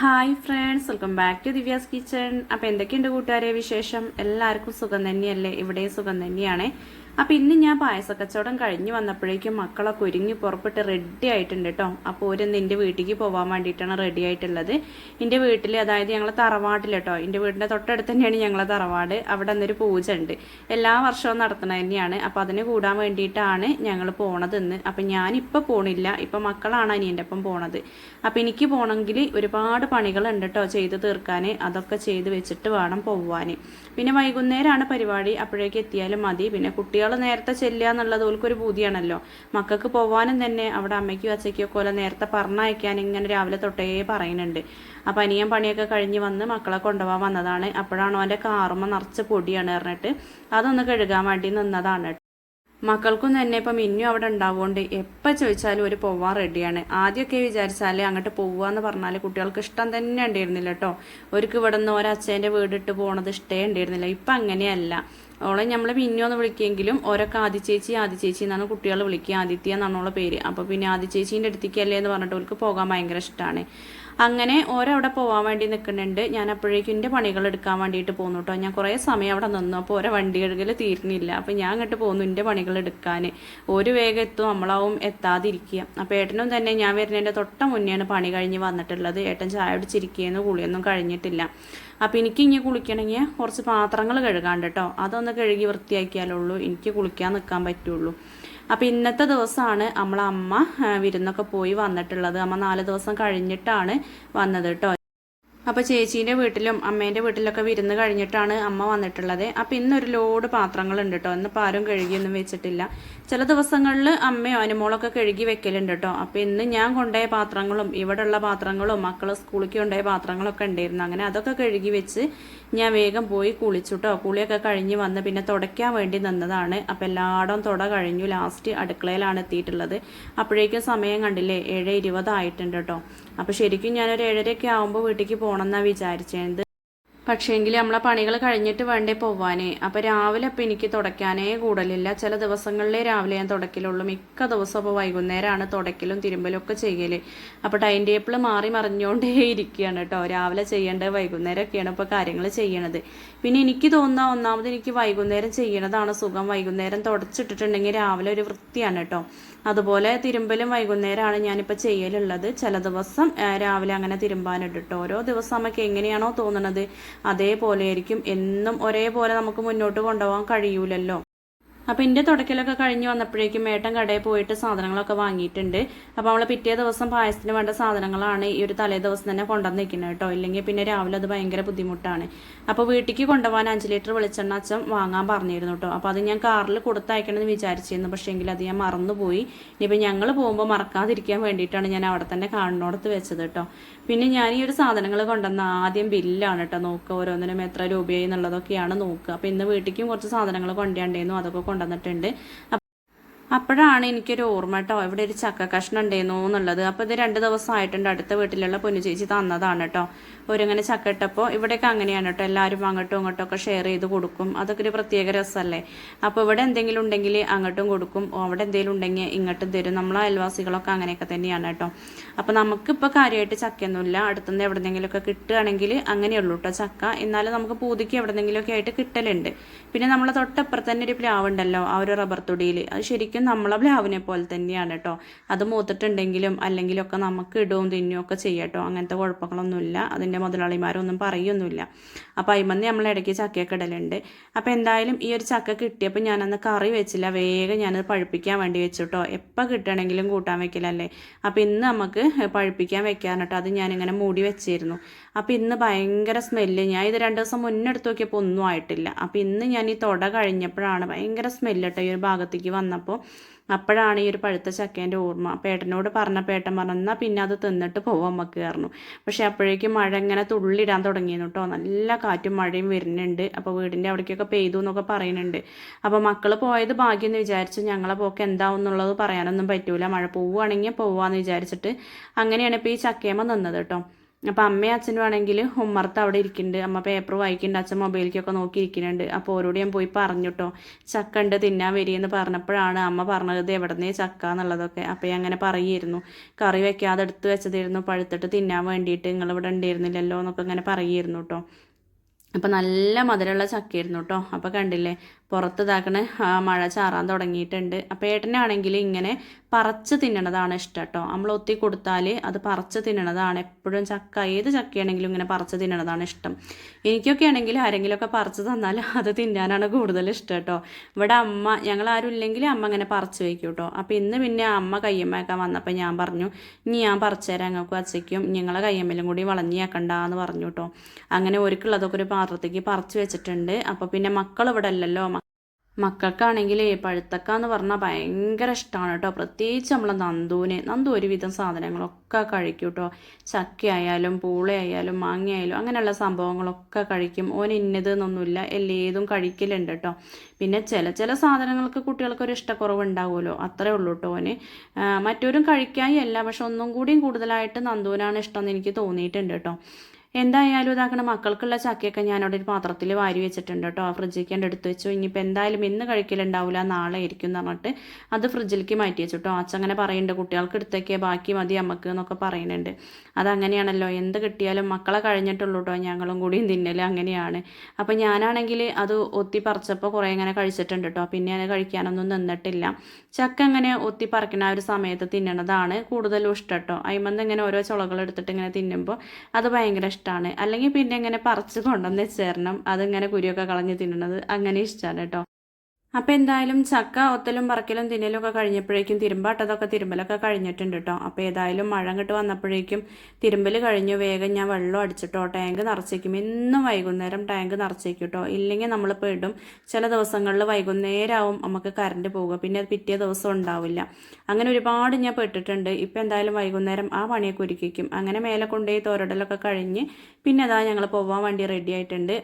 Hi friends welcome back to Divya's kitchen അപ്പോൾ എന്തൊക്കെയുണ്ട് കൂട്ടുകാരെ വിശേഷം? എല്ലാവർക്കും സുഖം തന്നെയല്ലേ? ഇവിടെയും സുഖം തന്നെയാണ്. അപ്പോൾ ഇന്ന് ഞാൻ പായസ കച്ചവടം കഴിഞ്ഞ് വന്നപ്പോഴേക്കും മക്കളൊക്കെ ഒരുങ്ങി പുറപ്പെട്ട് റെഡി ആയിട്ടുണ്ട് കേട്ടോ. അപ്പോൾ ഒരു എന്റെ വീട്ടിലേക്ക് പോകാൻ വേണ്ടിയിട്ടാണ് റെഡി ആയിട്ടുള്ളത്. എന്റെ വീട്ടിൽ അതായത് ഞങ്ങൾ തറവാട്ടിൽ കേട്ടോ. എന്റെ വീടിന്റെ തൊട്ടടുത്ത് തന്നെയാണ് ഞങ്ങളെ തറവാട്. അവിടെ അന്നൊരു പൂജ ഉണ്ട്. എല്ലാ വർഷവും നടത്തണ തന്നെയാണ്. അപ്പോൾ അതിന് കൂടാൻ വേണ്ടിയിട്ടാണ് ഞങ്ങൾ പോണത് ഇന്ന്. അപ്പം ഞാനിപ്പോൾ പോണില്ല. ഇപ്പം മക്കളാണ് അനിയന്റെ ഒപ്പം പോണത്. അപ്പം എനിക്ക് പോകണമെങ്കിൽ ഒരുപാട് പണികളുണ്ട് കേട്ടോ ചെയ്ത് തീർക്കാൻ അതൊക്കെ ചെയ്ത് വെച്ചിട്ട് വേണം പോവാൻ പിന്നെ വൈകുന്നേരമാണ് പരിപാടി. അപ്പോഴേക്ക് എത്തിയാലും മതി. പിന്നെ കുട്ടികൾ നേരത്തെ ചെല്ലുക എന്നുള്ളത് ഓൽക്കൊരു ബുദ്ധിയാണല്ലോ മക്കൾക്ക് പോവാനും തന്നെ അവിടെ അമ്മയ്ക്കും അച്ഛയ്ക്കും ഒക്കെ പോലെ നേരത്തെ പറഞ്ഞയക്കാൻ ഇങ്ങനെ രാവിലെ തൊട്ടേ പറയുന്നുണ്ട്. അപ്പം അനിയൻ പണിയൊക്കെ കഴിഞ്ഞ് വന്ന് മക്കളെ കൊണ്ടുപോകാൻ വന്നതാണ്. അപ്പോഴാണ് അവന്റെ കാറുമ്മ നിറച്ച് പൊടിയാണ് പറഞ്ഞിട്ട് അതൊന്ന് കഴുകാൻ വേണ്ടി നിന്നതാണ് മക്കൾക്കും തന്നെ ഇപ്പം മിന്നു അവിടെ ഉണ്ടാവുകൊണ്ട് എപ്പോൾ ചോദിച്ചാലും ഒരു പോവാൻ റെഡിയാണ് ആദ്യമൊക്കെ വിചാരിച്ചാൽ അങ്ങോട്ട് പോവാന്ന് പറഞ്ഞാൽ കുട്ടികൾക്ക് ഇഷ്ടം തന്നെ ഉണ്ടായിരുന്നില്ല കേട്ടോ അവർക്ക് ഇവിടെ നിന്ന് ഒരച്ഛന്റെ വീടിട്ട് പോണത് ഇഷ്ടേ ഉണ്ടായിരുന്നില്ല. ഇപ്പം അങ്ങനെയല്ല. ഓളെ നമ്മൾ മിന്നു എന്ന് വിളിക്കുമെങ്കിലും ഓരൊക്കെ ആദി ചേച്ചി ആദി ചേച്ചി എന്നാണ് കുട്ടികൾ വിളിക്കുക. ആദിത്യ എന്നാണ് ഓളെ പേര്. അപ്പോൾ പിന്നെ ആദി ചേച്ചീന്റെ അടുത്തേക്കല്ലേ എന്ന് പറഞ്ഞിട്ട് അവർക്ക് പോകാൻ ഭയങ്കര ഇഷ്ടമാണ് അങ്ങനെ ഓരവിടെ പോകാൻ വേണ്ടി നിൽക്കുന്നുണ്ട്. ഞാൻ അപ്പോഴേക്കും എന്റെ പണികൾ എടുക്കാൻ വേണ്ടിയിട്ട് പോന്നു കേട്ടോ ഞാൻ കുറേ സമയം അവിടെ നിന്നു. അപ്പോൾ ഓരോ വണ്ടി എടുക്കൽ തീർന്നില്ല അപ്പോൾ ഞാൻ അങ്ങോട്ട് പോകുന്നു എന്റെ പണികൾ എടുക്കാൻ. ഒരു വേഗം എത്തും. നമ്മളാവും എത്താതിരിക്കുക. അപ്പോൾ ഏട്ടനും തന്നെ ഞാൻ വരുന്നതിന്റെ തൊട്ട മുന്നെയാണ് പണി കഴിഞ്ഞ് വന്നിട്ടുള്ളത്. ഏട്ടൻ ചായ അടിച്ചിരിക്കുകയെന്ന് കുളിയൊന്നും കഴിഞ്ഞിട്ടില്ല. അപ്പോൾ എനിക്ക് ഇനി കുളിക്കണമെങ്കിൽ കുറച്ച് പാത്രങ്ങൾ കഴുകാണ്ട് കേട്ടോ അതൊന്ന് കഴുകി വൃത്തിയാക്കിയാലുള്ളൂ എനിക്ക് കുളിക്കാൻ നിൽക്കാൻ പറ്റുള്ളൂ. അപ്പോൾ ഇന്നത്തെ ദിവസമാണ് നമ്മളെ അമ്മ വിരുന്നൊക്കെ പോയി വന്നിട്ടുള്ളത്. അമ്മ നാല് ദിവസം കഴിഞ്ഞിട്ടാണ് വന്നത് കേട്ടോ അപ്പോൾ ചേച്ചീന്റെ വീട്ടിലും അമ്മേന്റെ വീട്ടിലൊക്കെ വിരുന്ന് കഴിഞ്ഞിട്ടാണ് അമ്മ വന്നിട്ടുള്ളത്. അപ്പോൾ ഇന്നൊരു ലോഡ് പാത്രങ്ങളുണ്ട് കേട്ടോ ഇന്നിപ്പോൾ ആരും കഴുകിയൊന്നും വെച്ചിട്ടില്ല. ചില ദിവസങ്ങളിൽ അമ്മയോ അനുമോളൊക്കെ കഴുകി വെക്കലുണ്ട് കേട്ടോ അപ്പോൾ ഇന്ന് ഞാൻ കൊണ്ടുപോയ പാത്രങ്ങളും ഇവിടെയുള്ള പാത്രങ്ങളും മക്കൾ സ്കൂളിലേക്ക് കൊണ്ടുപോയ പാത്രങ്ങളൊക്കെ ഉണ്ടായിരുന്നു. അങ്ങനെ അതൊക്കെ കഴുകി വെച്ച് ഞാൻ വേഗം പോയി കുളിച്ചുട്ടോ. കുളിയൊക്കെ കഴിഞ്ഞ് വന്ന് പിന്നെ തുടയ്ക്കാൻ വേണ്ടി നിന്നതാണ്. അപ്പോൾ എല്ലായിടവും തുട കഴിഞ്ഞു. ലാസ്റ്റ് അടുക്കളയിലാണ് എത്തിയിട്ടുള്ളത്. അപ്പോഴേക്കും സമയം കണ്ടില്ലേ? ഏഴ് ഇരുപതായിട്ടുണ്ട് കേട്ടോ അപ്പോൾ ശരിക്കും ഞാനൊരു ഏഴരയൊക്കെ ആകുമ്പോൾ വീട്ടിലേക്ക് പോകണം എന്നാണ് വിചാരിച്ചത് പക്ഷേങ്കിൽ നമ്മളെ പണികൾ കഴിഞ്ഞിട്ട് വേണ്ടേ പോവാനേ. അപ്പോൾ രാവിലെ അപ്പോൾ എനിക്ക് തുടയ്ക്കാനേ കൂടലില്ല. ചില ദിവസങ്ങളിലേ രാവിലെ ഞാൻ തുടയ്ക്കലുള്ളൂ. മിക്ക ദിവസവും അപ്പോൾ വൈകുന്നേരമാണ് തുടയ്ക്കലും തിരുമ്പലും ഒക്കെ ചെയ്യൽ അപ്പോൾ ടൈം ടേബിൾ മാറി മറിഞ്ഞുകൊണ്ടേ ഇരിക്കുകയാണ് കേട്ടോ രാവിലെ ചെയ്യേണ്ടത് വൈകുന്നേരമൊക്കെയാണ് ഇപ്പോൾ കാര്യങ്ങൾ ചെയ്യണത്. പിന്നെ എനിക്ക് തോന്നുന്ന ഒന്നാമത് എനിക്ക് വൈകുന്നേരം ചെയ്യണതാണ് സുഖം. വൈകുന്നേരം തുടച്ചിട്ടിട്ടുണ്ടെങ്കിൽ രാവിലെ ഒരു വൃത്തിയാണ് കേട്ടോ അതുപോലെ തിരുമ്പലും വൈകുന്നേരമാണ് ഞാനിപ്പോൾ ചെയ്യലുള്ളത്. ചില ദിവസം രാവിലെ അങ്ങനെ തിരുമ്പാനിട്ടിട്ടോ ഓരോ ദിവസം നമുക്ക് എങ്ങനെയാണോ തോന്നുന്നത് അതേപോലെ ആയിരിക്കും എന്നും ഒരേപോലെ നമുക്ക് മുന്നോട്ട് കൊണ്ടുപോകാൻ കഴിയൂലല്ലോ. അപ്പോൾ എന്റെ തുടക്കലൊക്കെ കഴിഞ്ഞ് വന്നപ്പോഴേക്കും ഏട്ടൻ കടയിൽ പോയിട്ട് സാധനങ്ങളൊക്കെ വാങ്ങിയിട്ടുണ്ട്. അപ്പോൾ നമ്മൾ പിറ്റേ ദിവസം പായസത്തിന് വേണ്ട സാധനങ്ങളാണ് ഈ ഒരു തലേ ദിവസം തന്നെ കൊണ്ടുവന്ന് നിൽക്കുന്നത് കേട്ടോ. ഇല്ലെങ്കിൽ പിന്നെ രാവിലെ അത് ഭയങ്കര ബുദ്ധിമുട്ടാണ്. അപ്പോൾ വീട്ടിലേക്ക് കൊണ്ടുപോകാൻ അഞ്ച് ലിറ്റർ വെളിച്ചെണ്ണ അച്ഛൻ വാങ്ങാൻ പറഞ്ഞിരുന്നു കേട്ടോ. അപ്പോൾ അത് ഞാൻ കാറിൽ കൊടുത്തയക്കണമെന്ന് വിചാരിച്ചിരുന്നു. പക്ഷേ എങ്കിൽ അത് ഞാൻ മറന്നുപോയി. ഇനിയിപ്പോൾ ഞങ്ങൾ പോകുമ്പോൾ മറക്കാതിരിക്കാൻ വേണ്ടിയിട്ടാണ് ഞാൻ അവിടെ തന്നെ കാണുന്നോടത്ത് വെച്ചത് കേട്ടോ. പിന്നെ ഞാൻ ഈ ഒരു സാധനങ്ങൾ കൊണ്ടുവന്ന ആദ്യം ബില്ലാണ് കേട്ടോ നോക്കുക ഓരോന്നിനും എത്ര രൂപയായി എന്നുള്ളതൊക്കെയാണ് നോക്കുക അപ്പോൾ ഇന്ന് വീട്ടിലേക്കും കുറച്ച് സാധനങ്ങൾ കൊണ്ടുവരണ്ടേന്നു. അതൊക്കെ കൊണ്ടുവന്നിട്ടുണ്ട്. അപ്പോഴാണ് എനിക്കൊരു ഓർമ്മ കേട്ടോ ഇവിടെ ഒരു ചക്ക കഷ്ണം ഉണ്ടായിരുന്നു എന്നുള്ളത്. അപ്പോൾ ഇത് രണ്ട് ദിവസമായിട്ടുണ്ട്. അടുത്ത വീട്ടിലുള്ള പൊന്നു ചേച്ചി തന്നതാണ് കേട്ടോ ഒരിങ്ങനെ ചക്ക ഇട്ടപ്പോൾ ഇവിടെയൊക്കെ അങ്ങനെയാണ് കേട്ടോ എല്ലാവരും അങ്ങോട്ടും ഇങ്ങോട്ടും ഒക്കെ ഷെയർ ചെയ്ത് കൊടുക്കും. അതൊക്കെ ഒരു പ്രത്യേക രസമല്ലേ അപ്പോൾ ഇവിടെ എന്തെങ്കിലും ഉണ്ടെങ്കിൽ അങ്ങോട്ടും കൊടുക്കും. അവിടെ എന്തെങ്കിലും ഉണ്ടെങ്കിൽ ഇങ്ങോട്ടും തരും. നമ്മളെ അയൽവാസികളൊക്കെ അങ്ങനെയൊക്കെ തന്നെയാണ് കേട്ടോ അപ്പോൾ നമുക്കിപ്പോൾ കാര്യമായിട്ട് ചക്കയൊന്നുമില്ല. അടുത്തുനിന്ന് എവിടെന്നെങ്കിലുമൊക്കെ കിട്ടുകയാണെങ്കിൽ അങ്ങനെയുള്ളൂ കേട്ടോ ചക്ക. എന്നാലും നമുക്ക് പൂതിക്ക് എവിടെന്നെങ്കിലുമൊക്കെ ആയിട്ട് കിട്ടലുണ്ട്. പിന്നെ നമ്മളെ തൊട്ടപ്പുറത്ത് തന്നെ ഒരു പ്ലാവ് ഉണ്ടല്ലോ ആ ഒരു റബ്ബർ തുടിയിൽ അത് ശരിക്കും നമ്മളെ പ്ലാവിനെ പോലെ തന്നെയാണ് കേട്ടോ അത് മൂത്തിട്ടുണ്ടെങ്കിലും അല്ലെങ്കിലൊക്കെ നമുക്ക് ഇടവും തിന്നും ഒക്കെ ചെയ്യാം കേട്ടോ അങ്ങനത്തെ കുഴപ്പങ്ങളൊന്നുമില്ല. അതിന്റെ മുതലാളിമാരൊന്നും പറയൊന്നുമില്ല. അപ്പോൾ അയിമന്ന് നമ്മൾ ഇടയ്ക്ക് ചക്കയൊക്കെ ഇടലുണ്ട്. അപ്പോൾ എന്തായാലും ഈ ഒരു ചക്ക കിട്ടിയപ്പോൾ ഞാനന്ന് കറി വെച്ചില്ല. വേഗം ഞാനത് പഴുപ്പിക്കാൻ വേണ്ടി വെച്ചു കേട്ടോ എപ്പോൾ കിട്ടണമെങ്കിലും കൂട്ടാൻ വെക്കലല്ലേ? അപ്പോൾ ഇന്ന് നമുക്ക് പഴുപ്പിക്കാൻ വെക്കാൻ കേട്ടോ അത് ഞാനിങ്ങനെ മൂടി വെച്ചിരുന്നു. അപ്പോൾ ഇന്ന് ഭയങ്കര സ്മെല്ല് ഞാൻ ഇത് രണ്ട് ദിവസം മുന്നേ എടുത്ത് നോക്കിയപ്പോൾ ഒന്നും ആയിട്ടില്ല. അപ്പോൾ ഇന്ന് ഞാൻ ഈ തുട കഴിഞ്ഞപ്പോഴാണ് ഭയങ്കര സ്മെല്ല് കേട്ടോ ഈ ഒരു ഭാഗത്തേക്ക് വന്നപ്പോൾ അപ്പോഴാണ് ഈ ഒരു പഴുത്ത ചക്കേന്റെ ഓർമ്മ. പേട്ടനോട് പറഞ്ഞ പേട്ടൻ പറഞ്ഞു എന്നാൽ പിന്നെ അത് തിന്നിട്ട് പോവാം നമുക്ക് പറഞ്ഞു. പക്ഷേ അപ്പോഴേക്കും മഴ ഇങ്ങനെ തുള്ളിടാൻ തുടങ്ങിയിരുന്നു കേട്ടോ. നല്ല കാറ്റും മഴയും വരുന്നുണ്ട്. അപ്പോൾ വീടിന്റെ അവിടേക്കൊക്കെ പെയ്തു എന്നൊക്കെ പറയുന്നുണ്ട്. അപ്പോൾ മക്കൾ പോയത് ഭാഗ്യം എന്ന് വിചാരിച്ച് ഞങ്ങളെ പോക്ക് എന്താവും എന്നുള്ളത് പറയാനൊന്നും പറ്റൂല. മഴ പോവുകയാണെങ്കിൽ പോവാന്ന് വിചാരിച്ചിട്ട് അങ്ങനെയാണ് ഇപ്പോൾ ഈ ചക്കേമ നിന്നത് കേട്ടോ. അപ്പോൾ അമ്മയും അച്ഛനും ആണെങ്കിൽ ഉമ്മർത്ത് അവിടെ ഇരിക്കുന്നുണ്ട്. അമ്മ പേപ്പർ വായിക്കുന്നുണ്ട്. അച്ഛൻ മൊബൈലിലേക്കൊക്കെ നോക്കി ഇരിക്കുന്നുണ്ട് അപ്പോൾ ഓരോട് ഞാൻ പോയി പറഞ്ഞു കേട്ടോ ചക്ക ഉണ്ട് തിന്നാൻ വരികയെന്ന് പറഞ്ഞപ്പോഴാണ് അമ്മ പറഞ്ഞത് എവിടെന്നേ ചക്ക എന്നുള്ളതൊക്കെ. അപ്പോൾ ഞാൻ അങ്ങനെ പറയുമായിരുന്നു. കറി വെക്കാതെ എടുത്ത് വെച്ചതായിരുന്നു. പഴുത്തിട്ട് തിന്നാൻ വേണ്ടിയിട്ട് നിങ്ങൾ ഇവിടെ ഉണ്ടായിരുന്നില്ലല്ലോ എന്നൊക്കെ അങ്ങനെ പറയുമായിരുന്നു കേട്ടോ അപ്പം നല്ല മധുരമുള്ള ചക്കയായിരുന്നു കേട്ടോ അപ്പോൾ കണ്ടില്ലേ? പുറത്ത് ഇതാക്കണ ആ മഴ ചാറാൻ തുടങ്ങിയിട്ടുണ്ട്. അപ്പോൾ ഏട്ടനാണെങ്കിൽ ഇങ്ങനെ പറച്ച് തിന്നണതാണ് ഇഷ്ടം കേട്ടോ. നമ്മൾ ഒത്തി കൊടുത്താൽ അത് പറച്ച് തിന്നണതാണ്. എപ്പോഴും ചക്ക ഏത് ചക്കയാണെങ്കിലും ഇങ്ങനെ പറച്ച് തിന്നണതാണ് ഇഷ്ടം. എനിക്കൊക്കെ ആണെങ്കിൽ ആരെങ്കിലുമൊക്കെ പറിച്ച് തന്നാൽ അത് തിന്നാനാണ് കൂടുതൽ ഇഷ്ടം കേട്ടോ. ഇവിടെ അമ്മ ഞങ്ങൾ ആരും ഇല്ലെങ്കിൽ അമ്മ ഇങ്ങനെ പറിച്ച് വയ്ക്കും കേട്ടോ. അപ്പോൾ ഇന്ന് പിന്നെ അമ്മ കയ്യമ്മയൊക്കെ വന്നപ്പോൾ ഞാൻ പറഞ്ഞു ഇനി ഞാൻ പറിച്ചു തരാം ഞങ്ങൾക്ക് അച്ചയ്ക്കും ഞങ്ങളെ കയ്യമ്മലും കൂടി വളഞ്ഞിയാക്കണ്ട എന്ന് പറഞ്ഞു കേട്ടോ. അങ്ങനെ ഒരുക്കുള്ളതൊക്കെ ഒരു പാത്രത്തേക്ക് പറിച്ച് വെച്ചിട്ടുണ്ട്. അപ്പോൾ പിന്നെ മക്കൾ ഇവിടെ അല്ലല്ലോ മക്കൾക്കാണെങ്കിൽ പഴുത്തക്ക എന്ന് പറഞ്ഞാൽ ഭയങ്കര ഇഷ്ടമാണ് കേട്ടോ. പ്രത്യേകിച്ച് നമ്മളെ നന്ദുവിന്. നന്ദു ഒരുവിധം സാധനങ്ങളൊക്കെ കഴിക്കും കേട്ടോ ചക്കയായാലും പൂളയായാലും മാങ്ങയായാലും അങ്ങനെയുള്ള സംഭവങ്ങളൊക്കെ കഴിക്കും. ഓൻ ഇന്നത് എന്നൊന്നുമില്ല എല്ലേതും കഴിക്കലുണ്ട് കേട്ടോ. പിന്നെ ചില ചില സാധനങ്ങൾക്ക് കുട്ടികൾക്ക് ഒരു ഇഷ്ടക്കുറവ് ഉണ്ടാവുമല്ലോ അത്രേ ഉള്ളൂ കേട്ടോ ഓന്. മറ്റോരും കഴിക്കാനല്ല പക്ഷെ ഒന്നും കൂടിയും കൂടുതലായിട്ട് നന്ദുവിനാണ് ഇഷ്ടം എന്ന് എനിക്ക് തോന്നിയിട്ടുണ്ട് കേട്ടോ. എന്തായാലും ഇതാക്കണ മക്കൾക്കുള്ള ചക്കയൊക്കെ ഞാനവിടെ ഒരു പാത്രത്തിൽ വാരി വെച്ചിട്ടുണ്ട് കേട്ടോ. ഫ്രിഡ്ജിലേക്ക് എന്റെ എടുത്ത് വെച്ചു. ഇനിയിപ്പോൾ എന്തായാലും ഇന്ന് കഴിക്കലുണ്ടാവില്ല നാളെ ആയിരിക്കും എന്ന് പറഞ്ഞിട്ട് അത് ഫ്രിഡ്ജിലേക്ക് മാറ്റി വെച്ചു കേട്ടോ. അച്ഛൻ അങ്ങനെ പറയുന്നുണ്ട് കുട്ടികൾക്ക് എടുത്തേക്കേ ബാക്കി മതി അമ്മയ്ക്ക് എന്നൊക്കെ പറയുന്നുണ്ട് അതങ്ങനെയാണല്ലോ. എന്ത് കിട്ടിയാലും മക്കളെ കഴിഞ്ഞിട്ടുള്ളൂ കേട്ടോ. ഞങ്ങളും കൂടിയും തിന്നൽ അങ്ങനെയാണ്. അപ്പോൾ ഞാനാണെങ്കിൽ അത് ഒത്തി പറിച്ചപ്പോൾ കുറേ ഇങ്ങനെ കഴിച്ചിട്ടുണ്ട് കേട്ടോ. പിന്നെ അത് കഴിക്കാനൊന്നും നിന്നിട്ടില്ല. ചക്ക അങ്ങനെ ഒത്തി പറിക്കണ ആ ഒരു സമയത്ത് തിന്നണതാണ് കൂടുതലും ഇഷ്ടം കേട്ടോ. അയിമന്ന് ഇങ്ങനെ ഓരോ ചുളകൾ എടുത്തിട്ട് ഇങ്ങനെ തിന്നുമ്പോൾ അത് ഭയങ്കര ഇഷ്ടമാണ് അല്ലെങ്കിൽ പിന്നെ ഇങ്ങനെ പറിച്ച് കൊണ്ടുവന്ന് ചേരണം അതിങ്ങനെ കുരിയൊക്കെ കളഞ്ഞ് തിന്നണത് അങ്ങനെ ഇഷ്ടമാണ് കേട്ടോ. അപ്പം എന്തായാലും ചക്ക ഒത്തലും പറക്കലും തിന്നലും ഒക്കെ കഴിഞ്ഞപ്പോഴേക്കും തിരുമ്പാട്ടതൊക്കെ തിരുമ്പലൊക്കെ കഴിഞ്ഞിട്ടുണ്ട് കേട്ടോ. അപ്പോൾ ഏതായാലും മഴ അങ്ങോട്ട് വന്നപ്പോഴേക്കും തിരുമ്പൽ കഴിഞ്ഞു. വേഗം ഞാൻ വെള്ളം അടിച്ചിട്ടോ? ടാങ്ക് നിറച്ചേക്കും. ഇന്നും വൈകുന്നേരം ടാങ്ക് നിറച്ചേക്കും കേട്ടോ. ഇല്ലെങ്കിൽ നമ്മളിപ്പോൾ ഇടും. ചില ദിവസങ്ങളിൽ വൈകുന്നേരമാവും നമുക്ക് കറണ്ട് പോവുക. പിന്നെ അത് പിറ്റേ ദിവസം ഉണ്ടാവില്ല. അങ്ങനെ ഒരുപാട് ഞാൻ പെട്ടിട്ടുണ്ട്. ഇപ്പം എന്തായാലും വൈകുന്നേരം ആ പണിയൊക്കെ ഒരുക്കിക്കും. അങ്ങനെ മേലെ കൊണ്ടുപോയി തോരടലൊക്കെ കഴിഞ്ഞ് പിന്നെ അതാ ഞങ്ങൾ പോവാൻ വണ്ടി റെഡി ആയിട്ടുണ്ട്.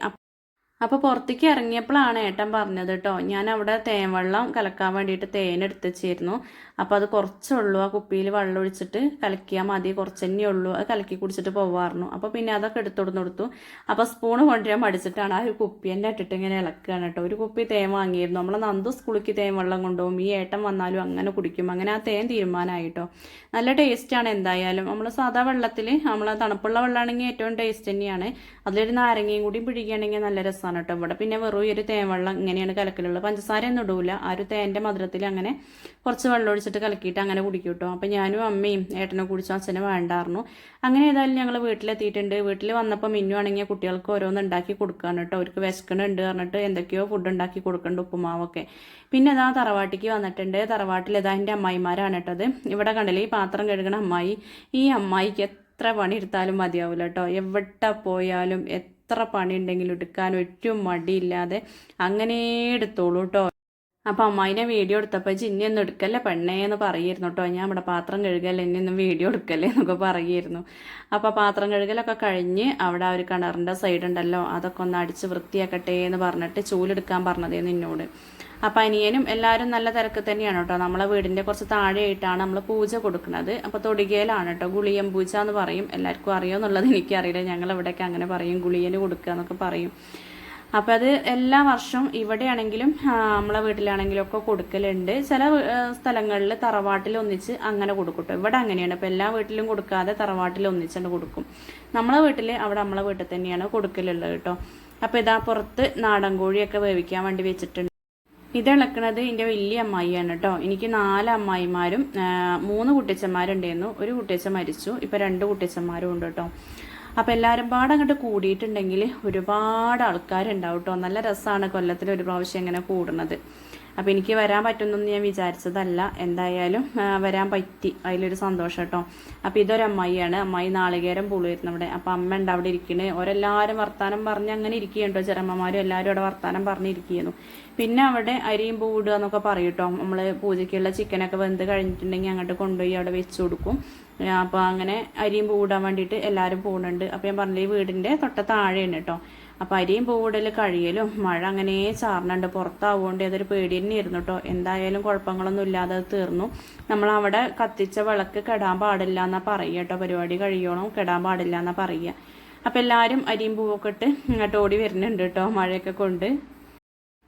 അപ്പോൾ പുറത്തേക്ക് ഇറങ്ങിയപ്പോഴാണ് ഏട്ടൻ പറഞ്ഞത് കേട്ടോ ഞാൻ അവിടെ തേൻ വെള്ളം കലക്കാൻ വേണ്ടിയിട്ട് തേൻ എടുത്തുവെച്ചിരുന്നു അപ്പോൾ അത് കുറച്ചുള്ളൂ ആ കുപ്പിയിൽ വെള്ളം ഒഴിച്ചിട്ട് കലക്കിയാൽ മതി കുറച്ച് തന്നെ ഉള്ളൂ അത് കലക്കി കുടിച്ചിട്ട് പോവാറുന്നു. അപ്പോൾ പിന്നെ അതൊക്കെ എടുത്തോടുന്ന് കൊടുത്തു അപ്പോൾ സ്പൂണ് കൊണ്ടുവരാൻ മടിച്ചിട്ടാണ് ആ ഒരു കുപ്പി എന്നെ ഇട്ടിട്ട് ഇങ്ങനെ ഇളക്കുകയാണ് കേട്ടോ. ഒരു കുപ്പി തേൻ വാങ്ങിയിരുന്നു. നമ്മളെ നന്ദു സ്കൂളിലേക്ക് തേൻ വെള്ളം കൊണ്ടുപോകും ഈ ഏട്ടൻ വന്നാലും അങ്ങനെ കുടിക്കും. അങ്ങനെ ആ തേൻ തീരുമാനമായിട്ടോ നല്ല ടേസ്റ്റാണ് എന്തായാലും. നമ്മൾ സാധാ വെള്ളത്തിൽ നമ്മൾ തണുപ്പുള്ള വെള്ളമാണെങ്കിൽ ഏറ്റവും ടേസ്റ്റ് തന്നെയാണ്. അതിലൊരു നാരങ്ങയും കൂടി പിടിക്കുകയാണെങ്കിൽ നല്ല രസമാണ് കേട്ടോ ഇവിടെ. പിന്നെ വെറും ഒരു തേൻവെള്ളം ഇങ്ങനെയാണ് കലക്കലുള്ളത്. പഞ്ചസാര ഒന്നും ഇടൂല. ആ ഒരു തേന്റെ മധുരത്തിൽ അങ്ങനെ കുറച്ച് വെള്ളം ഒഴിച്ചിട്ട് കലക്കിയിട്ട് അങ്ങനെ കുടിക്കും കേട്ടോ. അപ്പം ഞാനും അമ്മയും ഏട്ടനെ കുടിച്ചു അച്ഛനെ വേണ്ടായിരുന്നു അങ്ങനെ ഏതായാലും ഞങ്ങൾ വീട്ടിലെത്തിയിട്ടുണ്ട്. വീട്ടിൽ വന്നപ്പോൾ മിന്നു ആണെങ്കിൽ കുട്ടികൾക്ക് ഓരോന്ന് ഉണ്ടാക്കി കൊടുക്കുകയാണ് കേട്ടോ. അവർക്ക് വിശക്കണുണ്ട് പറഞ്ഞിട്ട് എന്തൊക്കെയോ ഫുഡ് ഉണ്ടാക്കി കൊടുക്കുന്നുണ്ട് ഉപ്പുമാവൊക്കെ. പിന്നെ അതാ തറവാട്ടിക്ക് വന്നിട്ടുണ്ട്. തറവാട്ടിൽ ഏതാ എന്റെ അമ്മായിമാരാണ് കേട്ടത് ഇവിടെ കണ്ടില്ലേ ഈ പാത്രം കഴുകണ അമ്മായി. ഈ അമ്മായിക്ക് എത്ര പണി എടുത്താലും മതിയാവില്ല കേട്ടോ. എവിടെ പോയാലും എത്ര പണി ഉണ്ടെങ്കിലും എടുക്കാൻ ഒറ്റും മടിയില്ലാതെ അങ്ങനെ എടുത്തോളൂ കേട്ടോ അപ്പോൾ അമ്മായിനെ വീഡിയോ എടുത്തപ്പോൾ ഒന്നും എടുക്കല്ലേ പെണ്ണേ എന്ന് പറയായിരുന്നു കേട്ടോ ഞാൻ ഇവിടെ പാത്രം കഴുകല്ലേ ഒന്നും വീഡിയോ എടുക്കല്ലേ എന്നൊക്കെ പറയായിരുന്നു അപ്പോൾ പാത്രം കഴുകലൊക്കെ കഴിഞ്ഞ് അവിടെ ഒരു കിണറിന്റെ സൈഡ് ഉണ്ടല്ലോ അതൊക്കെ ഒന്ന് അടിച്ച് വൃത്തിയാക്കട്ടെ എന്ന് പറഞ്ഞിട്ട് ചൂലെടുക്കാൻ പറഞ്ഞതേന്ന് എന്നോട് അപ്പം അനിയനും എല്ലാവരും നല്ല തിരക്ക് തന്നെയാണ് കേട്ടോ. നമ്മളെ വീടിന്റെ കുറച്ച് താഴെയായിട്ടാണ് നമ്മൾ പൂജ കൊടുക്കുന്നത്. അപ്പോൾ തൊടികയിലാണ് കേട്ടോ. ഗുളിയൻ പൂജ എന്ന് പറയും. എല്ലാവർക്കും അറിയുമെന്നുള്ളത് എനിക്കറിയില്ല. ഞങ്ങൾ ഇവിടെയൊക്കെ അങ്ങനെ പറയും. ഗുളിയന് കൊടുക്കുക എന്നൊക്കെ പറയും. അപ്പോൾ അത് എല്ലാ വർഷവും ഇവിടെയാണെങ്കിലും നമ്മളെ വീട്ടിലാണെങ്കിലും ഒക്കെ കൊടുക്കലുണ്ട്. ചില സ്ഥലങ്ങളിൽ തറവാട്ടിൽ ഒന്നിച്ച് അങ്ങനെ കൊടുക്കട്ടോ ഇവിടെ അങ്ങനെയാണ്. അപ്പോൾ എല്ലാ വീട്ടിലും കൊടുക്കാതെ തറവാട്ടിൽ ഒന്നിച്ചുകൊണ്ട് കൊടുക്കും. നമ്മളെ വീട്ടിൽ അവിടെ നമ്മളെ വീട്ടിൽ തന്നെയാണ് കൊടുക്കലുള്ളത് കേട്ടോ. അപ്പോൾ ഇതാ പുറത്ത് നാടൻ കോഴിയൊക്കെ വേവിക്കാൻ വേണ്ടി വെച്ചിട്ടുണ്ട്. ഇത് ഇളക്കണത് എന്റെ വലിയ അമ്മായിയാണ് കേട്ടോ എനിക്ക് നാല് അമ്മായിമാരും മൂന്ന് കുട്ടിച്ചന്മാരുണ്ടായിരുന്നു ഒരു കുട്ടിയച്ഛൻ മരിച്ചു. ഇപ്പം രണ്ട് കുട്ടിച്ചന്മാരും ഉണ്ട് കേട്ടോ അപ്പോൾ എല്ലാവരും പാടെ അങ്ങോട്ട് കൂടിയിട്ടുണ്ടെങ്കിൽ ഒരുപാട് ആൾക്കാരുണ്ടാവും കേട്ടോ നല്ല രസമാണ് കൊല്ലത്തിൽ ഒരു പ്രാവശ്യം ഇങ്ങനെ കൂടുന്നത് അപ്പോൾ എനിക്ക് വരാൻ പറ്റുമെന്നൊന്നും ഞാൻ വിചാരിച്ചതല്ല. എന്തായാലും വരാൻ പറ്റി. അതിലൊരു സന്തോഷം കേട്ടോ. അപ്പോൾ ഇതൊരു അമ്മായിയാണ്. അമ്മായി നാളികേരം പുളിയിരുന്നു അവിടെ. അപ്പോൾ അമ്മ ഉണ്ട് അവിടെ ഇരിക്കണേ. ഓരെല്ലാവരും വർത്താനം പറഞ്ഞ് അങ്ങനെ ഇരിക്കുകയുണ്ടോ ചെറമ്മമാരും എല്ലാവരും അവിടെ വർത്താനം പറഞ്ഞിരിക്കുന്നു പിന്നെ അവിടെ അരിയും പൂടുക എന്നൊക്കെ പറയും കേട്ടോ. നമ്മൾ പൂജയ്ക്കുള്ള ചിക്കനൊക്കെ വെന്ത് കഴിഞ്ഞിട്ടുണ്ടെങ്കിൽ അങ്ങോട്ട് കൊണ്ടുപോയി അവിടെ വെച്ച് കൊടുക്കും. അപ്പോൾ അങ്ങനെ അരിയും പൂടാൻ വേണ്ടിയിട്ട് എല്ലാവരും പോകുന്നുണ്ട്. അപ്പോൾ ഞാൻ പറഞ്ഞില്ല ഈ വീടിന്റെ തൊട്ട താഴെയാണ് കേട്ടോ. അപ്പോൾ അരിയും പൂവിടൽ കഴിയലും മഴ അങ്ങനെ ചാറിനുണ്ട് പുറത്താവുകൊണ്ട് അതൊരു പേടി തന്നെ ഇരുന്നു കേട്ടോ എന്തായാലും കുഴപ്പങ്ങളൊന്നും ഇല്ലാതെ തീർന്നു. നമ്മൾ അവിടെ കത്തിച്ച വിളക്ക് കെടാൻ പാടില്ല എന്നാ പറയുക കേട്ടോ പരിപാടി കഴിയണം കെടാൻ പാടില്ല എന്നാ പറയുക. അപ്പോൾ എല്ലാവരും അരിയും പൂവൊക്കെ ഇട്ട് ഇങ്ങോട്ട് ഓടി വരുന്നുണ്ട് കേട്ടോ മഴയൊക്കെ കൊണ്ട്.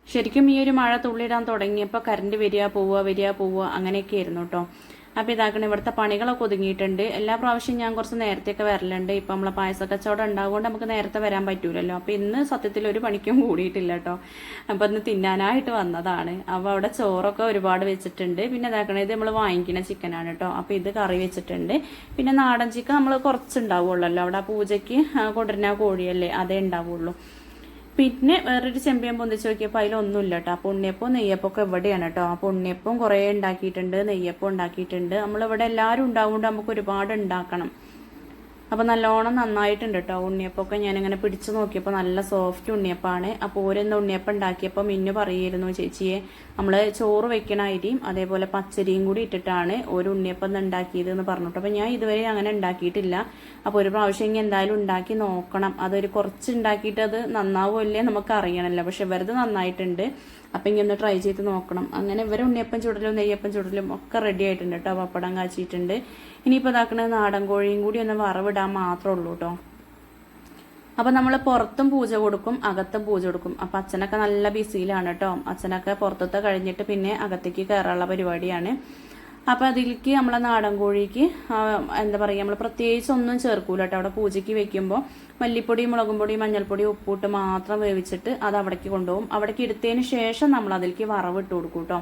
ശരിക്കും ഈ ഒരു മഴ തുള്ളിടാൻ തുടങ്ങിയപ്പോൾ കറണ്ട് വരിക പോവുക വരിക പോവുക അങ്ങനെയൊക്കെ ആയിരുന്നു കേട്ടോ അപ്പോൾ ഇതാക്കണം ഇവിടുത്തെ പണികളൊക്കെ ഒതുങ്ങിയിട്ടുണ്ട്. എല്ലാ പ്രാവശ്യം ഞാൻ കുറച്ച് നേരത്തെയൊക്കെ വരലുണ്ട്. ഇപ്പം നമ്മളെ പായസ കച്ചവടം ഉണ്ടാകുകൊണ്ട് നമുക്ക് നേരത്തെ വരാൻ പറ്റൂലല്ലോ. അപ്പോൾ ഇന്ന് സത്യത്തിൽ ഒരു പണിക്കും കൂടിയിട്ടില്ല കേട്ടോ. അപ്പോൾ ഇന്ന് തിന്നാനായിട്ട് വന്നതാണ്. അപ്പോൾ അവിടെ ചോറൊക്കെ ഒരുപാട് വെച്ചിട്ടുണ്ട്. പിന്നെ ഇതാക്കണം ഇത് നമ്മൾ വാങ്ങിക്കുന്ന ചിക്കനാണ് കേട്ടോ. അപ്പോൾ ഇത് കറി വെച്ചിട്ടുണ്ട്. പിന്നെ നാടൻ ചിക്കൻ നമ്മൾ കുറച്ച് ഉണ്ടാവുള്ളല്ലോ അവിടെ പൂജയ്ക്ക് കൊണ്ടുവരുന്ന കോഴിയല്ലേ അതേ ഉണ്ടാവുള്ളൂ. പിന്നെ വേറൊരു ചെമ്പിയൻ പൊന്തിച്ച് നോക്കിയപ്പോൾ അതിലൊന്നുമില്ല കേട്ടോ അപ്പോൾ ഉണ്ണിയപ്പം നെയ്യപ്പം ഒക്കെ ഇവിടെയാണ് കേട്ടോ അപ്പോൾ ഉണ്ണിയപ്പം കുറേ ഉണ്ടാക്കിയിട്ടുണ്ട് നെയ്യപ്പം ഉണ്ടാക്കിയിട്ടുണ്ട്. നമ്മളിവിടെ എല്ലാവരും ഉണ്ടാവുകൊണ്ട് നമുക്ക് ഒരുപാട് ഉണ്ടാക്കണം. അപ്പോൾ നല്ലോണം നന്നായിട്ടുണ്ട് കേട്ടോ ഉണ്ണിയപ്പമൊക്കെ ഞാനിങ്ങനെ പിടിച്ചു നോക്കിയപ്പോൾ നല്ല സോഫ്റ്റ് ഉണ്ണിയപ്പമാണ് അപ്പോൾ ഓരോന്ന് ഉണ്ണിയപ്പം ഉണ്ടാക്കിയപ്പോൾ മിന്നു പറയുമായിരുന്നു ചേച്ചിയെ നമ്മൾ ചോറ് വെക്കണ അരിയും അതേപോലെ പച്ചരിയും കൂടി ഇട്ടിട്ടാണ് ഒരു ഉണ്ണിയപ്പം ഉണ്ടാക്കിയത് എന്ന് പറഞ്ഞിട്ട്. അപ്പോൾ ഞാൻ ഇതുവരെ അങ്ങനെ ഉണ്ടാക്കിയിട്ടില്ല. അപ്പോൾ ഒരു പ്രാവശ്യം ഇങ്ങനെ എന്തായാലും ഉണ്ടാക്കി നോക്കണം. അതൊരു കുറച്ച് ഉണ്ടാക്കിയിട്ട് അത് നന്നാവുമല്ലേ നമുക്ക് അറിയണമല്ലോ പക്ഷെ വെറുതെ നന്നായിട്ടുണ്ട്. അപ്പം ഇങ്ങനെ ഒന്ന് ട്രൈ ചെയ്ത് നോക്കണം. അങ്ങനെ ഇവരെ ഉണ്ണിയപ്പം ചുടലും നെയ്യപ്പം ചുടലും ഒക്കെ റെഡി ആയിട്ടുണ്ട് കേട്ടോ പപ്പടം കാച്ചിയിട്ടുണ്ട്. ഇനിയിപ്പോൾ ഇതാക്കുന്ന നാടൻ കോഴിയും കൂടി ഒന്ന് വറവിടാൻ മാത്രമേ ഉള്ളൂ കേട്ടോ അപ്പം നമ്മൾ പുറത്തും പൂജ കൊടുക്കും അകത്തും പൂജ കൊടുക്കും. അപ്പം അച്ഛനൊക്കെ നല്ല ബിസിയിലാണ് കേട്ടോ അച്ഛനൊക്കെ പുറത്തത്തെ കഴിഞ്ഞിട്ട് പിന്നെ അകത്തേക്ക് കയറാനുള്ള പരിപാടിയാണ്. അപ്പോൾ അതിലേക്ക് നമ്മളെ നാടൻ കോഴിക്ക് എന്താ പറയുക നമ്മൾ പ്രത്യേകിച്ച് ഒന്നും ചേർക്കൂല കേട്ടോ അവിടെ പൂജയ്ക്ക് വെക്കുമ്പോൾ മല്ലിപ്പൊടി മുളകും പൊടി മഞ്ഞൾപ്പൊടി ഉപ്പിട്ട് മാത്രം വേവിച്ചിട്ട് അത് അവിടേക്ക് കൊണ്ടുപോകും. അവിടേക്ക് എടുത്തതിന് ശേഷം നമ്മൾ അതിലേക്ക് വറവിട്ട് കൊടുക്കും കേട്ടോ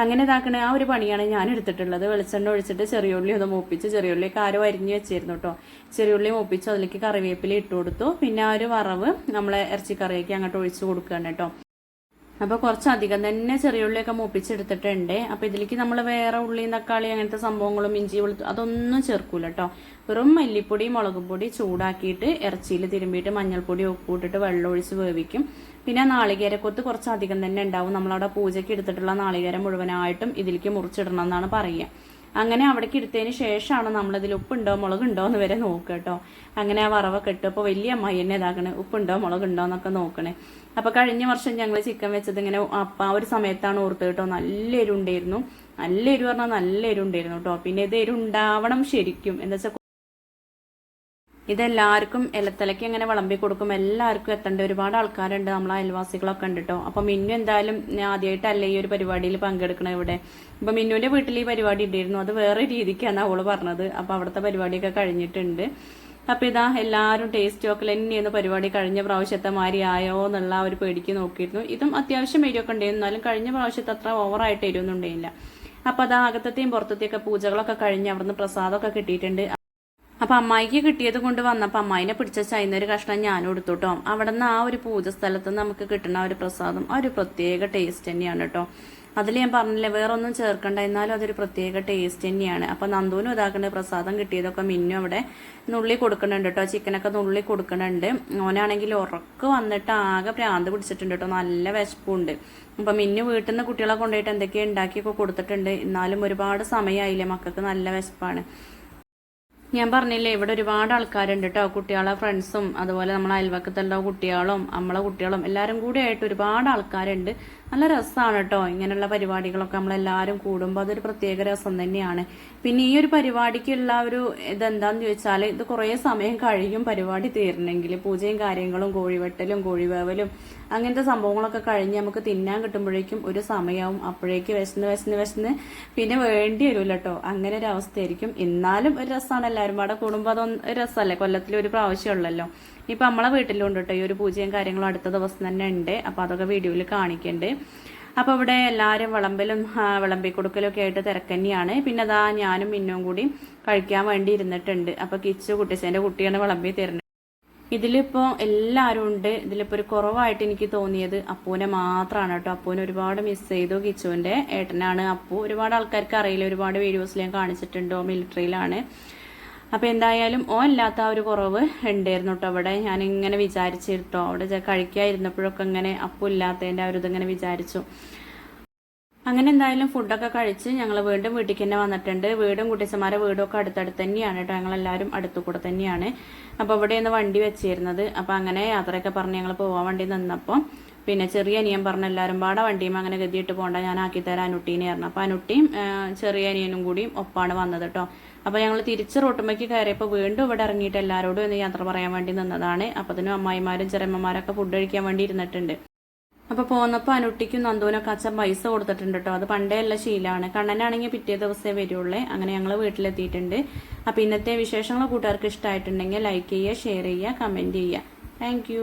അങ്ങനെ ഇതാക്കണ ആ ഒരു പണിയാണ് ഞാൻ എടുത്തിട്ടുള്ളത്. വെളിച്ചെണ്ണ ഒഴിച്ചിട്ട് ചെറിയ ഉള്ളി ഒന്ന് മൂപ്പിച്ച് ചെറിയ ഉള്ളി കാരോ അരിഞ്ഞ് വെച്ചിരുന്നു കേട്ടോ ചെറിയുള്ളി മൂപ്പിച്ച് അതിലേക്ക് കറിവേപ്പില ഇട്ട് കൊടുത്തു. പിന്നെ ആ ഒരു വറവ് നമ്മളെ ഇറച്ചിക്കറിയൊക്കെ അങ്ങോട്ട് ഒഴിച്ച് കൊടുക്കുകയാണ് കേട്ടോ അപ്പോൾ കുറച്ചധികം തന്നെ ചെറിയ ഉള്ളിയൊക്കെ മൂപ്പിച്ചെടുത്തിട്ടുണ്ട്. അപ്പോൾ ഇതിലേക്ക് നമ്മൾ വേറെ ഉള്ളി തക്കാളി അങ്ങനത്തെ സംഭവങ്ങളും ഇഞ്ചി വെളുത്തു അതൊന്നും ചേർക്കൂല കേട്ടോ വെറും മല്ലിപ്പൊടി മുളകും പൊടി ചൂടാക്കിയിട്ട് ഇറച്ചിയിൽ തിരുമ്പിയിട്ട് മഞ്ഞൾപ്പൊടി ഉപ്പിട്ടിട്ട് വെള്ളം ഒഴിച്ച് വേവിക്കും. പിന്നെ നാളികേരക്കൊത്ത് കുറച്ചധികം തന്നെ ഉണ്ടാവും. നമ്മളവിടെ പൂജയ്ക്ക് എടുത്തിട്ടുള്ള നാളികേരം മുഴുവനായിട്ടും ഇതിലേക്ക് മുറിച്ചിടണം എന്നാണ് പറയുക. അങ്ങനെ അവിടേക്ക് എടുത്തതിന് ശേഷമാണ് നമ്മളിതിൽ ഉപ്പുണ്ടോ മുളകുണ്ടോ എന്ന് വരെ നോക്കുക കേട്ടോ. അങ്ങനെ ആ വറവൊക്കെ ഇട്ട് അപ്പോൾ വലിയ അമ്മായി എന്നെ ഇതാക്കണേ. ഉപ്പുണ്ടോ മുളകുണ്ടോ എന്നൊക്കെ നോക്കണേ. അപ്പോൾ കഴിഞ്ഞ വർഷം ഞങ്ങൾ ചിക്കൻ വെച്ചത് ഇങ്ങനെ അപ്പം ആ ഒരു സമയത്താണ് ഓർത്ത് കേട്ടോ. നല്ല എരുണ്ടായിരുന്നു നല്ല എരു പറഞ്ഞാൽ നല്ല എരുണ്ടായിരുന്നു കേട്ടോ. പിന്നെ ഇത് എരുണ്ടാവണം ശരിക്കും. എന്താ വെച്ചാൽ ഇതെല്ലാവർക്കും ഇലത്തലയ്ക്ക് ഇങ്ങനെ വിളമ്പി കൊടുക്കും. എല്ലാവർക്കും എത്തേണ്ട ഒരുപാട് ആൾക്കാരുണ്ട് നമ്മളെ അയൽവാസികളൊക്കെ ഉണ്ട് കേട്ടോ അപ്പം മിന്നു എന്തായാലും ഞാൻ ആദ്യമായിട്ടല്ല ഈ ഒരു പരിപാടിയിൽ പങ്കെടുക്കണം ഇവിടെ. അപ്പം മിന്നുവിന്റെ വീട്ടിൽ ഈ പരിപാടി ഉണ്ടായിരുന്നു അത് വേറെ രീതിക്കാണ് അവൾ പറഞ്ഞത്. അപ്പം അവിടുത്തെ പരിപാടിയൊക്കെ കഴിഞ്ഞിട്ടുണ്ട്. അപ്പം ഇതാ എല്ലാവരും ടേസ്റ്റ് ഒക്കെ തന്നെയായിരുന്നു പരിപാടി കഴിഞ്ഞ പ്രാവശ്യത്തെ മാതിരി ആയോ എന്നുള്ള ഒരു പേടിക്ക് നോക്കിയിരുന്നു. ഇതും അത്യാവശ്യം എരിയൊക്കെ ഉണ്ടായിരുന്നു. എന്നാലും കഴിഞ്ഞ പ്രാവശ്യത്തെ അത്ര ഓവറായിട്ട് എരിയൊന്നും ഉണ്ടായില്ല. അപ്പം അത് അകത്തെയും പുറത്തത്തെയൊക്കെ പൂജകളൊക്കെ കഴിഞ്ഞ് അവിടുന്ന് പ്രസാദമൊക്കെ കിട്ടിയിട്ടുണ്ട്. അപ്പൊ അമ്മായിക്ക് കിട്ടിയത് കൊണ്ട് വന്നപ്പോൾ അമ്മായിനെ പിടിച്ച ചൈന ഒരു കഷ്ണം ഞാനും എടുത്തു അവിടെ നിന്ന് ആ ഒരു പൂജ സ്ഥലത്ത് നമുക്ക് കിട്ടുന്ന ഒരു പ്രസാദം ആ ഒരു പ്രത്യേക ടേസ്റ്റ് തന്നെയാണ് കേട്ടോ അതിൽ ഞാൻ പറഞ്ഞില്ലേ വേറെ ഒന്നും ചേർക്കണ്ട എന്നാലും അതൊരു പ്രത്യേക ടേസ്റ്റ് തന്നെയാണ്. അപ്പൊ നന്ദൂനും ഇതാക്കേണ്ട പ്രസാദം കിട്ടിയതൊക്കെ മിന്നും അവിടെ നുള്ളി കൊടുക്കുന്നുണ്ട് കേട്ടോ ചിക്കനൊക്കെ നുള്ളി കൊടുക്കുന്നുണ്ട്. ഓനാണെങ്കിൽ ഉറക്ക് വന്നിട്ട് ആകെ പ്രാന്ത് പിടിച്ചിട്ടുണ്ട് കേട്ടോ നല്ല വിശപ്പുണ്ട്. അപ്പൊ മിന്നു വീട്ടിൽ നിന്ന് കുട്ടികളെ കൊണ്ടുപോയിട്ട് എന്തൊക്കെയോ ഉണ്ടാക്കിയൊക്കെ കൊടുത്തിട്ടുണ്ട്. എന്നാലും ഒരുപാട് സമയമായില്ലേ മക്കൾക്ക് നല്ല വിശപ്പാണ്. ഞാൻ പറഞ്ഞില്ലേ ഇവിടെ ഒരുപാട് ആൾക്കാരുണ്ട് കേട്ടോ കുട്ടികളെ ഫ്രണ്ട്സും അതുപോലെ നമ്മളെ അയൽവക്കത്തുള്ള കുട്ടികളും നമ്മളെ കുട്ടികളും എല്ലാവരും കൂടി ആയിട്ട് ഒരുപാട് ആൾക്കാരുണ്ട്. നല്ല രസമാണ് കേട്ടോ ഇങ്ങനെയുള്ള പരിപാടികളൊക്കെ നമ്മളെല്ലാവരും കൂടുമ്പോൾ അതൊരു പ്രത്യേക രസം തന്നെയാണ്. പിന്നെ ഈ ഒരു പരിപാടിക്കുള്ള ഒരു ഇതെന്താന്ന് ചോദിച്ചാൽ ഇത് കുറേ സമയം കഴിയും പരിപാടി തീരണമെങ്കിൽ പൂജയും കാര്യങ്ങളും കോഴിവെട്ടലും കോഴിവേവലും അങ്ങനത്തെ സംഭവങ്ങളൊക്കെ കഴിഞ്ഞ് നമുക്ക് തിന്നാൻ കിട്ടുമ്പോഴേക്കും ഒരു സമയവും. അപ്പോഴേക്ക് വിശന്ന് വിശന്ന് വിശന്ന് പിന്നെ വേണ്ടി വരുമല്ലോ കേട്ടോ അങ്ങനെ ഒരു അവസ്ഥയായിരിക്കും. എന്നാലും ഒരു രസമാണ് എല്ലാവരും പാടെ കൂടുമ്പോൾ അതൊന്നും രസമല്ലേ കൊല്ലത്തിൽ ഒരു പ്രാവശ്യമുള്ളല്ലോ ഇപ്പം നമ്മളെ വീട്ടിലുണ്ട് കേട്ടോ ഈ ഒരു പൂജയും കാര്യങ്ങളും അടുത്ത ദിവസം തന്നെ ഉണ്ട്. അപ്പോൾ അതൊക്കെ വീഡിയോയിൽ കാണിക്കുന്നുണ്ട് അപ്പോൾ ഇവിടെ എല്ലാവരും വിളമ്പലും വിളമ്പി കൊടുക്കലും ഒക്കെ ആയിട്ട് തിരക്കന്നെയാണ്. പിന്നെ അതാ ഞാനും മിന്നും കൂടി കഴിക്കാൻ വേണ്ടി ഇരുന്നിട്ടുണ്ട്. അപ്പോൾ കിച്ചു കുട്ടിച്ചേന്റെ കുട്ടിയാണ് വിളമ്പി തരുന്നത്. ഇതിലിപ്പോൾ എല്ലാവരും ഉണ്ട്. ഇതിലിപ്പോൾ ഒരു കുറവായിട്ട് എനിക്ക് തോന്നിയത് അപ്പൂനെ മാത്രമാണ് കേട്ടോ. അപ്പൂനെ ഒരുപാട് മിസ് ചെയ്തു കിച്ചുവിന്റെ ഏട്ടനാണ്. അപ്പു ഒരുപാട് ആൾക്കാർക്ക് അറിയില്ല. ഒരുപാട് വീഡിയോസിൽ ഞാൻ കാണിച്ചിട്ടുണ്ടോ മിലിറ്ററിയിലാണ് അപ്പോൾ എന്തായാലും ഓ ഇല്ലാത്ത ആ ഒരു കുറവ് ഉണ്ടായിരുന്നു കേട്ടോ അവിടെ. ഞാനിങ്ങനെ വിചാരിച്ചിട്ടോ. അവിടെ കഴിക്കാതിരുന്നപ്പോഴൊക്കെ ഇങ്ങനെ അപ്പം ഇല്ലാത്തതിന്റെ ആ ഒരു ഇതിങ്ങനെ വിചാരിച്ചു. അങ്ങനെ എന്തായാലും ഫുഡൊക്കെ കഴിച്ച് ഞങ്ങൾ വീണ്ടും വീട്ടിലേക്ക് തന്നെ വന്നിട്ടുണ്ട്. വീടും കുട്ടിച്ചമാരെ വീടും ഒക്കെ അടുത്തടുത്ത് തന്നെയാണ് കേട്ടോ ഞങ്ങളെല്ലാവരും അടുത്തു കൂടെ തന്നെയാണ്. അപ്പോൾ ഇവിടെയാണ് വണ്ടി വെച്ചിരുന്നത്. അപ്പോൾ അങ്ങനെ യാത്രയൊക്കെ പറഞ്ഞ് ഞങ്ങൾ പോകാൻ വേണ്ടി നിന്നപ്പോൾ പിന്നെ ചെറിയ അനിയൻ പറഞ്ഞ എല്ലാവരും പാടെ വണ്ടിയും അങ്ങനെ ഗതിയിട്ട് പോകണ്ട ഞാൻ ആക്കി തരാൻ അനുട്ടീനെ ആയിരുന്നു അപ്പോൾ അനുട്ടിയും ചെറിയ അനിയനും കൂടിയും ഒപ്പാണ് വന്നത് കേട്ടോ അപ്പോൾ ഞങ്ങൾ തിരിച്ച് റോട്ടുമ്മയ്ക്ക് കയറിയപ്പോൾ വീണ്ടും ഇവിടെ ഇറങ്ങിയിട്ട് എല്ലാവരോടും ഒന്ന് യാത്ര പറയാൻ വേണ്ടി നിന്നതാണ്. അപ്പോൾ അതിനും അമ്മായിമാരും ചെറിയമ്മമാരൊക്കെ ഫുഡ് കഴിക്കാൻ വേണ്ടി ഇരുന്നിട്ടുണ്ട്. അപ്പോൾ പോന്നപ്പോൾ അനുട്ടിക്കും നന്ദുവിനൊക്കെ അച്ഛൻ പൈസ കൊടുത്തിട്ടുണ്ട് കേട്ടോ അത് പണ്ടേ ഉള്ള ശീലമാണ് കണ്ണനാണെങ്കിൽ പിറ്റേ ദിവസമേ വരുള്ളേ. അങ്ങനെ ഞങ്ങൾ വീട്ടിലെത്തിയിട്ടുണ്ട്. അപ്പൊ ഇന്നത്തെ വിശേഷങ്ങൾ കൂട്ടുകാർക്ക് ഇഷ്ടമായിട്ടുണ്ടെങ്കിൽ ലൈക്ക് ചെയ്യുക ഷെയർ ചെയ്യുക കമന്റ് ചെയ്യുക. താങ്ക്